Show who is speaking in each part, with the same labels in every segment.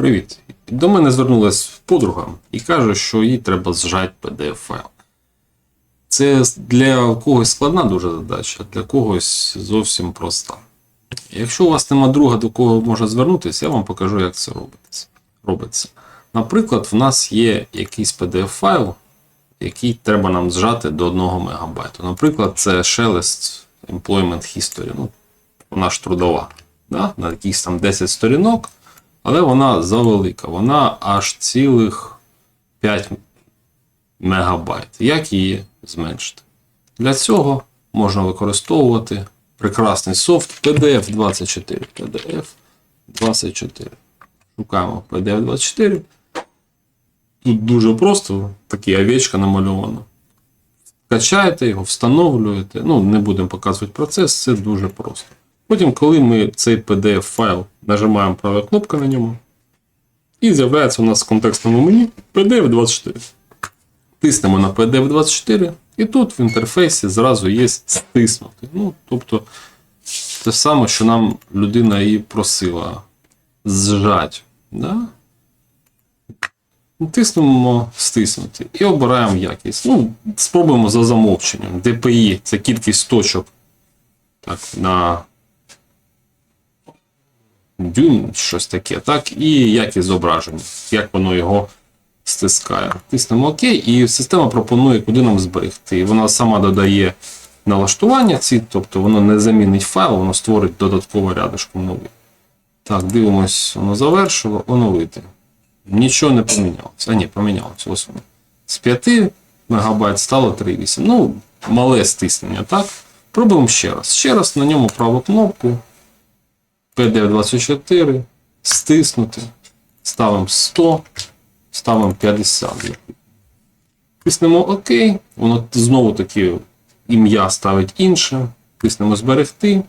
Speaker 1: Привіт. До мене звернулась подруга і каже, що їй треба зжати PDF файл. Це для когось складна дуже задача, для когось зовсім проста. Якщо у вас нема друга, до кого можна звернутися, я вам покажу, як це робиться. Наприклад, в нас є якийсь PDF файл, який треба нам зжати до 1 МБ. Наприклад, це Shelest Employment History, ну, вона ж трудова, да? на якихось там 10 сторінок, але вона завелика, вона аж цілих 5 мегабайт. Як її зменшити? Для цього можна використовувати прекрасний софт PDF24. PDF24. Шукаємо PDF24. Тут дуже просто, такі овечка намальована. Качаєте його, встановлюєте. Ну, не будемо показувати процес, це дуже просто. Потім, коли ми цей PDF файл нажимаємо правою кнопкою на ньому, і з'являється у нас в контекстному меню PDF24. Тиснемо на PDF24, і тут в інтерфейсі зразу є стиснути. Ну, тобто, те саме, що нам людина і просила зжать. Да? Тиснемо стиснути і обираємо якість. Ну, спробуємо за замовченням. DPI це кількість точок так, на дюйм, щось таке, так, і якість зображення, як воно його стискає. Тиснемо ОК, і система пропонує, куди нам зберегти. Вона сама додає налаштування ці, тобто воно не замінить файл, воно створить додатково рядишком новий. Так, дивимось, воно завершило, оновити. Нічого не помінялося. А ні, помінялося. Ось воно. З 5 МБ стало 3,8. Ну, мале стиснення, так? Пробуємо ще раз. Ще раз на ньому праву кнопку. PDF24. Стиснути. Ставимо 100. Ставимо 50. Тиснемо ОК. Воно знову таки ім'я ставить інше. Тиснемо зберегти.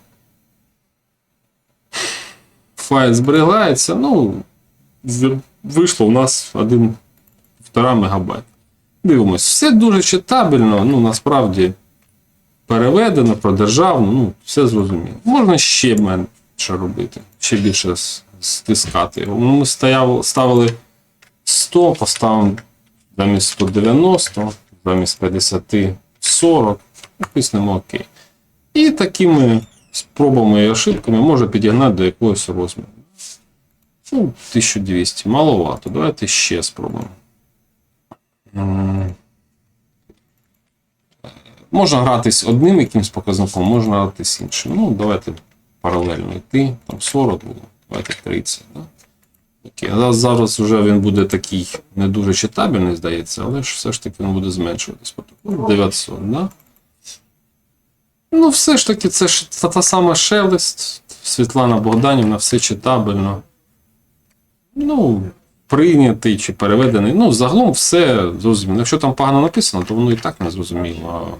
Speaker 1: Файл зберігається. Ну, вийшло у нас 1,5 МБ. Дивимось, все дуже читабельно, ну насправді переведено про державну, ну, все зрозуміло. Можна ще менше робити, ще більше стискати. Ну, Ми стояв, ставили 100, поставимо замість 190, замість 50 40, натиснемо ОК. І такими спробами і ошибками можна підігнати до якогось розміру. Ну, 1200. Маловато. Давайте ще спробуємо. Можна гратись одним якимсь показником, можна гратись іншим. Ну, давайте паралельно йти. Там 40 було, давайте 30. Да? Окей. А зараз вже він буде такий не дуже читабельний, здається, але ж все ж таки він буде зменшуватись. Ну, 900, да? Ну, все ж таки, це ж та, та сама шелест, Світлана Богданівна, все читабельно. Ну, прийнятий чи переведений. Ну, загалом все зрозуміло. Якщо там погано написано, то воно і так не зрозуміло.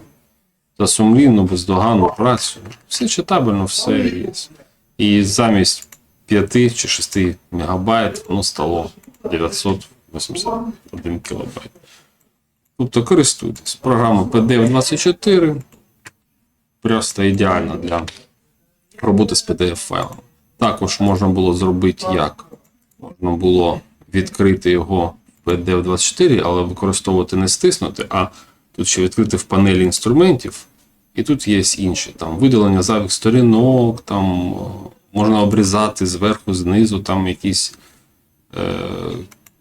Speaker 1: За сумлінну, бездоганну працю. Все читабельно, все є. І замість 5 чи 6 мегабайт воно стало 981 кілобайт. Тобто користуйтесь. Програма PDF24 просто ідеальна для роботи з PDF-файлом. Також можна було зробити як? Можна було відкрити його в PDF24, але використовувати не стиснути, а тут ще відкрити в панелі інструментів. І тут є інші там видалення зайвих сторінок, там можна обрізати зверху, знизу, там якісь е,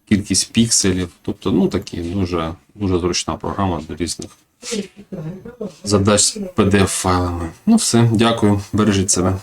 Speaker 1: кількість пікселів. Тобто, ну такі дуже, дуже зручна програма для різних задач з PDF-файлами. Ну все, дякую, бережіть себе.